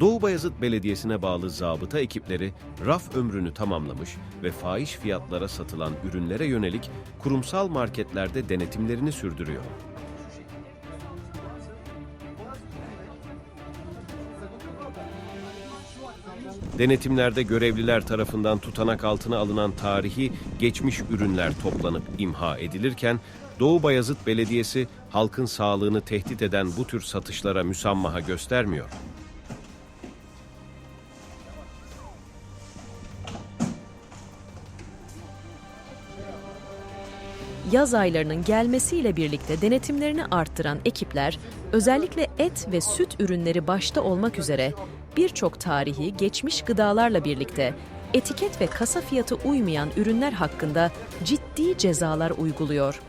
Doğu Bayazıt Belediyesi'ne bağlı zabıta ekipleri raf ömrünü tamamlamış ve fahiş fiyatlara satılan ürünlere yönelik kurumsal marketlerde denetimlerini sürdürüyor. Denetimlerde görevliler tarafından tutanak altına alınan tarihi geçmiş ürünler toplanıp imha edilirken Doğu Bayazıt Belediyesi halkın sağlığını tehdit eden bu tür satışlara müsamaha göstermiyor. Yaz aylarının gelmesiyle birlikte denetimlerini arttıran ekipler özellikle et ve süt ürünleri başta olmak üzere birçok tarihi geçmiş gıdalarla birlikte etiket ve kasa fiyatı uymayan ürünler hakkında ciddi cezalar uyguluyor.